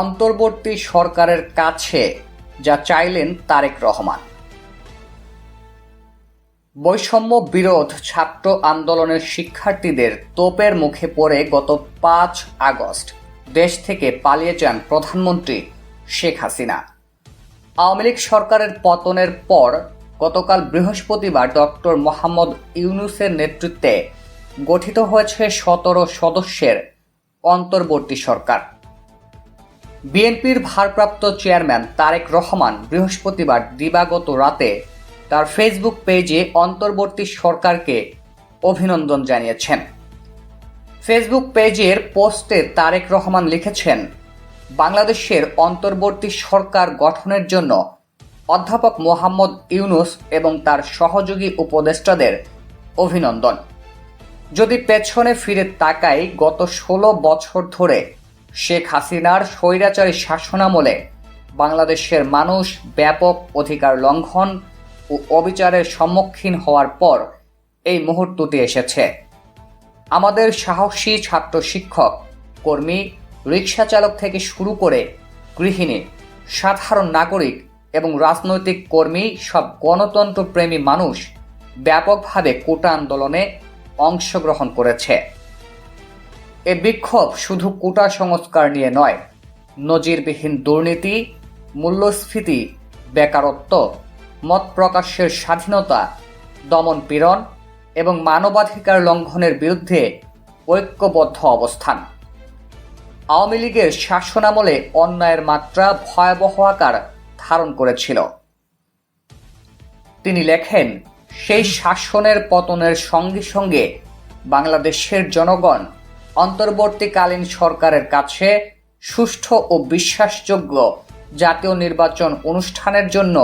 অন্তর্বর্তী সরকারের কাছে যা চাইলেন তারেক রহমান। বৈষম্য বিরোধ ছাত্র আন্দোলনের শিক্ষার্থীদের তোপের মুখে পড়ে গত পাঁচ আগস্ট। দেশ থেকে পালিয়ে যান প্রধানমন্ত্রী শেখ হাসিনা। আওয়ামী লীগ সরকারের পতনের পর গতকাল বৃহস্পতিবার ডক্টর মোহাম্মদ ইউনুসের নেতৃত্বে গঠিত হয়েছে সতেরো সদস্যের অন্তর্বর্তী সরকার। বিএনপির ভারপ্রাপ্ত চেয়ারম্যান তারেক রহমান বৃহস্পতিবার দিবাগত রাতে তার ফেসবুক পেজে অন্তর্বর্তী সরকারকে অভিনন্দন জানিয়েছেন। ফেসবুক পেজের পোস্টে তারেক রহমান লিখেছেন, বাংলাদেশের অন্তর্বর্তী সরকার গঠনের জন্য অধ্যাপক মোহাম্মদ ইউনুস এবং তার সহযোগী উপদেষ্টাদের অভিনন্দন। যদি পেছনে ফিরে তাকাই, গত ষোলো বছর ধরে শেখ হাসিনার স্বৈরাচারী শাসনামলে বাংলাদেশের মানুষ ব্যাপক অধিকার লঙ্ঘন ও অবিচারের সম্মুখীন হওয়ার পর এই মুহূর্তটি এসেছে। আমাদের সাহসী ছাত্র শিক্ষক, কর্মী রিক্সা চালক থেকে শুরু করে গৃহিণী, সাধারণ নাগরিক এবং রাজনৈতিক কর্মী সব গণতন্ত্র প্রেমী মানুষ ব্যাপকভাবে কোটা আন্দোলনে অংশগ্রহণ করেছে। এ বিক্ষোভ শুধু কোটা সংস্কার নিয়ে নয়, নজিরবিহীন দুর্নীতি, মূল্যস্ফীতি, বেকারত্ব, মত প্রকাশের স্বাধীনতা, দমন পীড়ন এবং মানবাধিকার লঙ্ঘনের বিরুদ্ধে ঐক্যবদ্ধ অবস্থান। আওয়ামী লীগের শাসনামলে অন্যায়ের মাত্রা ভয়াবহ আকার ধারণ করেছিল। তিনি লেখেন, সেই শাসনের পতনের সঙ্গে সঙ্গে বাংলাদেশের জনগণ অন্তর্বর্তীকালীন সরকারের কাছে সুষ্ঠু ও বিশ্বাসযোগ্য জাতীয় নির্বাচন অনুষ্ঠানের জন্য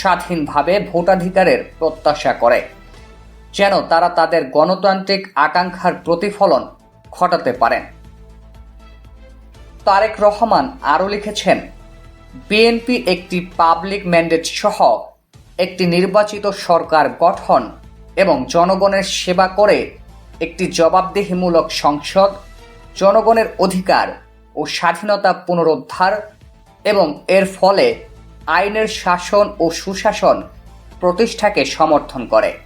স্বাধীনভাবে ভোটাধিকারের প্রত্যাশা করে, যেন তারা তাদের গণতান্ত্রিক আকাঙ্ক্ষার প্রতিফলন ঘটাতে পারেন। তারেক রহমান আরও লিখেছেন, বিএনপি একটি পাবলিক ম্যান্ডেট সহ একটি নির্বাচিত সরকার গঠন এবং জনগণের সেবা করে একটি জবাবদিহিমূলক সংসদ, জনগণের অধিকার ও স্বাধীনতা পুনরুদ্ধার এবং এর ফলে আইনের শাসন ও সুশাসন প্রতিষ্ঠাকে সমর্থন করে।